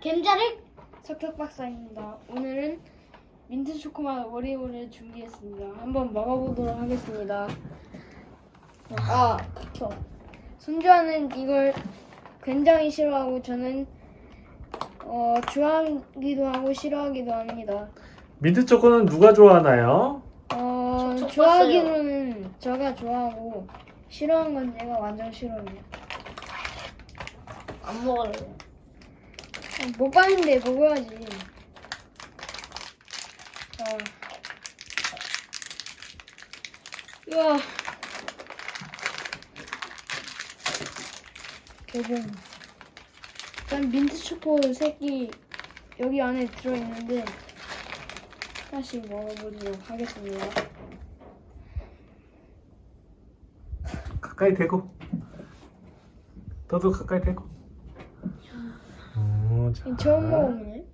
겜자렉 석석박사입니다. 오늘은 민트 초코맛 오리오를 준비했습니다. 한번 먹어보도록 하겠습니다. 아, 저 손주아는 이걸 굉장히 싫어하고 저는 어, 좋아하기도 하고 싫어하기도 합니다. 민트 초코는 누가 좋아하나요? 어, 촉촉 좋아하기로는 제가 좋아하고 싫어하는 건 제가 완전 싫어해요. 안 먹을래. 어, 먹방인데 먹어야지. 어. 우와. 개봉. 일단 민트 초코 색이 여기 안에 들어있는데 하나씩 먹어보도록 하겠습니다. 가까이 대고. 너도 가까이 대고. 오, 자. 이거 처음 먹어보네.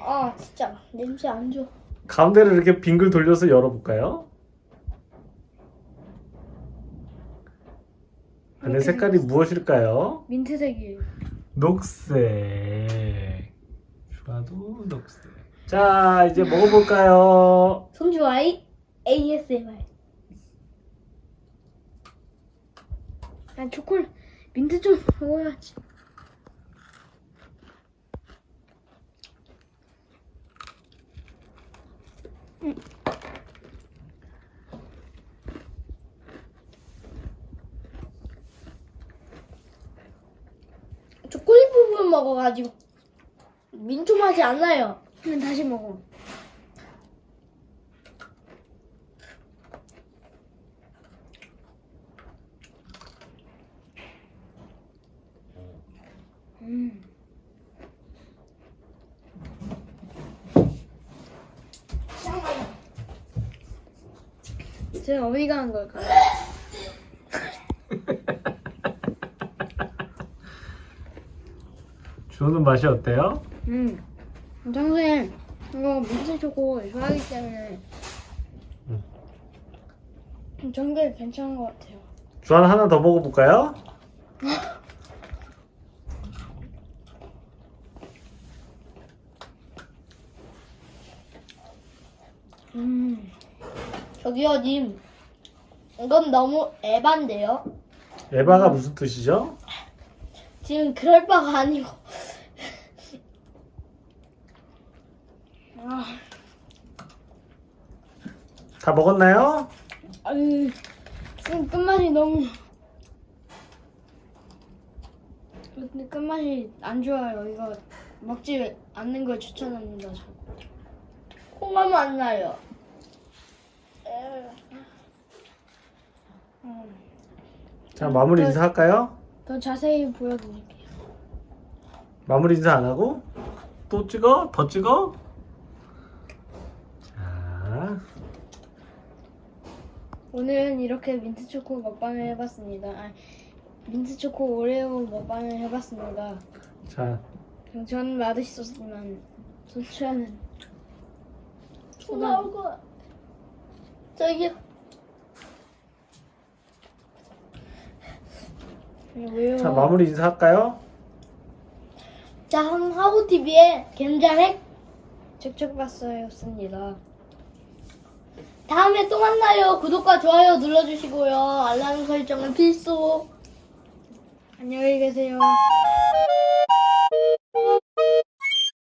아 진짜 냄새 안 좋아. 가운데를 이렇게 빙글 돌려서 열어볼까요? 안에 색깔이 무엇일까요? 민트색이에요. 녹색. 슈아도 녹색. 자, 이제 먹어볼까요? 손주 아이 ASMR. 난 초콜릿 민트 좀 먹어야지. 음. 초콜릿 부분 먹어가지고 민초 맛이 안 나요. 그럼 다시 먹어. 제가 어디 가는 걸까요? 주호는 맛이 어때요? 음. 평소에 이거 민트 초코 좋아하기 때문에 전게 괜찮은 것 같아요. 주한 하나 더 먹어볼까요? 음. 저기요 님. 이건 너무 에반데요. 에바가 무슨 뜻이죠? 지금 그럴 바가 아니고. 아, 다 먹었나요? 아유, 지금 끝맛이 너무. 근데 끝맛이 안 좋아요. 이거 먹지 않는 걸 추천합니다. 저. 콩맛 안 나요. 음. 자, 마무리 인사할까요? 더 자세히 보여드릴게요. 마무리 인사 안 하고 또 찍어? 더 찍어? 자, 오늘은 이렇게 민트 초코 먹방을 해봤습니다. 아, 민트 초코 오레오 먹방을 해봤습니다. 자, 저는 맛있었지만 손주아는 초 나올 거. 저기 왜요? 자 마무리 인사할까요? 자 하고 TV의 겜자렉 직접 봤어요였습니다. 다음에 또 만나요. 구독과 좋아요 눌러주시고요. 알람 설정은 필수. 안녕히 계세요.